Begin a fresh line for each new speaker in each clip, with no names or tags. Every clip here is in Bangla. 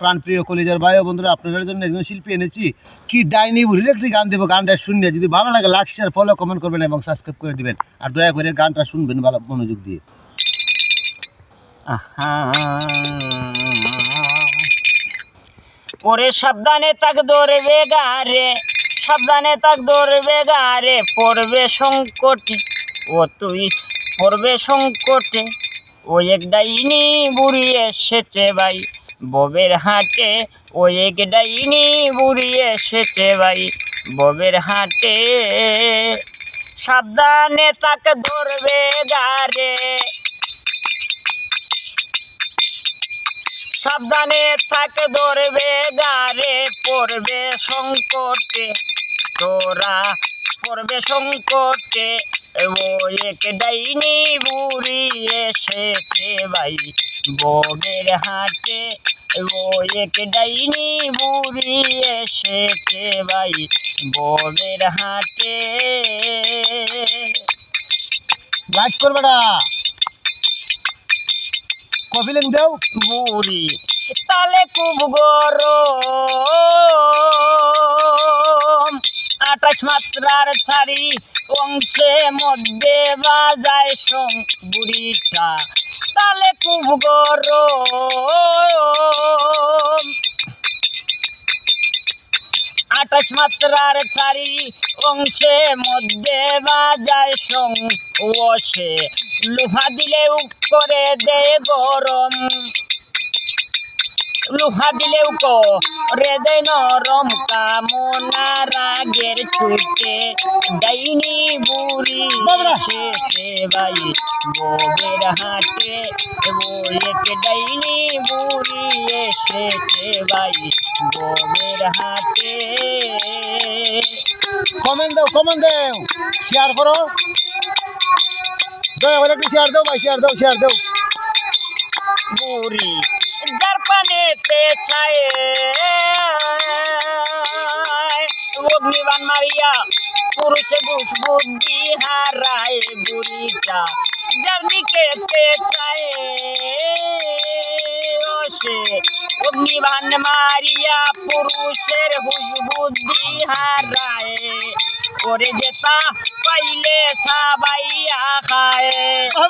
প্রাণপ্রিয় কলিজার ভাই বন্ধুরা, আপনাদের জন্য একজন শিল্পী এনেছি। কি ডাইনি বুড়ির একটি গান দেবো, গানটা শুনলে যদি ভালো লাগে লাইক শেয়ার ফলো কমেন্ট করবেন এবং সাবস্ক্রাইব করে দিবেন। আর দয়া করে গানটা শুনবেন, ভালো মনোযোগ দিয়ে।
ওরে সাবধানে তাক ধরবে গারে, সাবধানে তাক ধরবে গারে, পড়বে সংকটে। ও তুই পড়বে সংকটে, ও এক ডাইনি বুড়ি এসেছে ভাই। ববের হাটে ও এক ডাইনি বুড়ি এসেছে ভাই। ববের হাটে সাবধানে তাকে ধরবে গারে সাবধানে তাকে ধরবে গারে পড়বে সংকটে। তোরা পড়বে সংকটে। ও এক ডাইনি বুড়ি এসেছে ভাই। বগের হাটে ও এক ডাইনি বুড়ি এসেছে ভাই। বগের হাটে।
লাইক করবে না কফি লিঙ্ক দেও।
বুড়ি তালে খুব গরম। আটাশ মাত্রার ছাড়ি অংশে মধ্যে বাজায় সং বুড়িটা তালে খুব গরম। আঠাশ মাত্রার চারি অংশে মধ্যে বাজায় সং ওসে লোহা দিলেও করে দে গরম। লোহা দিলেও করে দে নরম। কামনা রাগের ছুটে
বাবরা।
শেষে ভাই ববের হাটে এক ডাইনি বুড়ি এসেছে ভাই ববের হাটে
কমেন্ট দাও কমেন্ট দাও। শেয়ার করো। দয়া করে একটু শেয়ার দাও ভাই শেয়ার দাও শেয়ার দাও।
বুড়ি চায় অগ্নিবান মারিয়া পুরুষে বুঝ বুদ্ধি হারায় বুড়িটা যার নিকেতে চায় সে অগ্নিবান মারিয়া পুরুষের হুশ বুদ্ধি হারায় করে যেতা পাইলে সাবাইয়া খায়।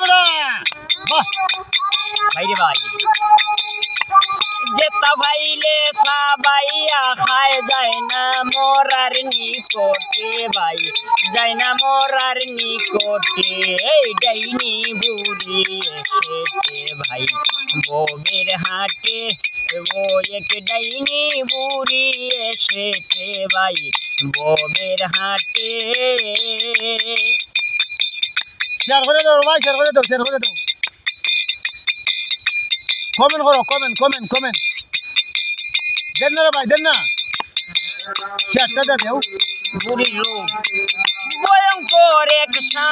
না
ভাই। যেতা ভাইলে সাবাইয়া খায় যায় না মোরার নিকটে ভাই যায় না মোরার নিকটে। এই ডাইনি বুড়ি এসেছে ভাই ববের হাটে ও এক ডাইনি বুড়ি এসেছে ভাই ববের হাটে।
শেয়ার করে দাও ভাই শেয়ার করে দাও শেয়ার করে দাও। কমেন্ট করো কমেন্ট কমেন্ট কমেন্ট দেন না ভাই, দেন না। দে দেও
বুড়ির রূপ ভয়ঙ্কর এক সাপ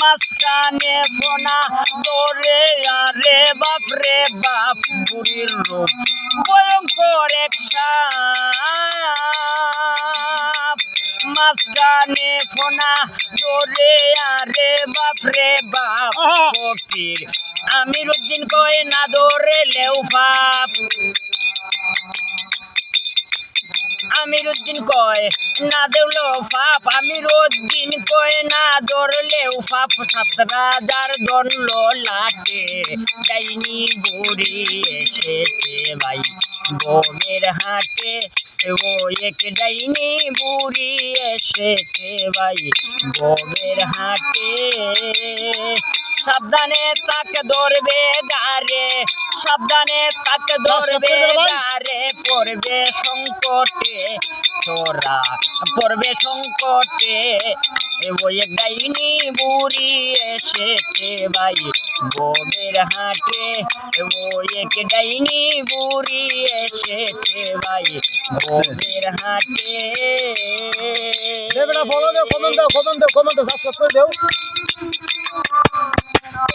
মাঝখানে ফোনা দৌড়ে আরে বাপ রে বাপ বুড়ির রূপ ভয়ঙ্কর এক সাপ মাঝখানে ফোনা দৌড়ে আরে বাপ রে বাপ আমির উদ্দিন কয় না দৌড়ে লেউ বাপ আমির উদ্দিন কয় না দেউলো পাপ আমির উদ্দিন কয় না ধরলেও পাপ সাত রাজার দন্ড লাটে ডাইনি বুড়ি এসেছে ভাই বমের হাটে ও এক ডাইনি বুড়ি এসেছে ভাই বমের হাটে সাবধানে তাকে ধরবে গারে সাবধানে তাকে ধরবে গারে পড়বে সংকটে তোরা পড়বে সংকটে। ওই ডাইনি বুড়ি এসেছে ভাই ববের হাটে। ওই এক ডাইনি বুড়ি এসেছে ভাই ববের হাটে।
না ফলো দাও কমেন্ট দাও কমেন্ট কমেন্ট সাবস্ক্রাইব করে দাও।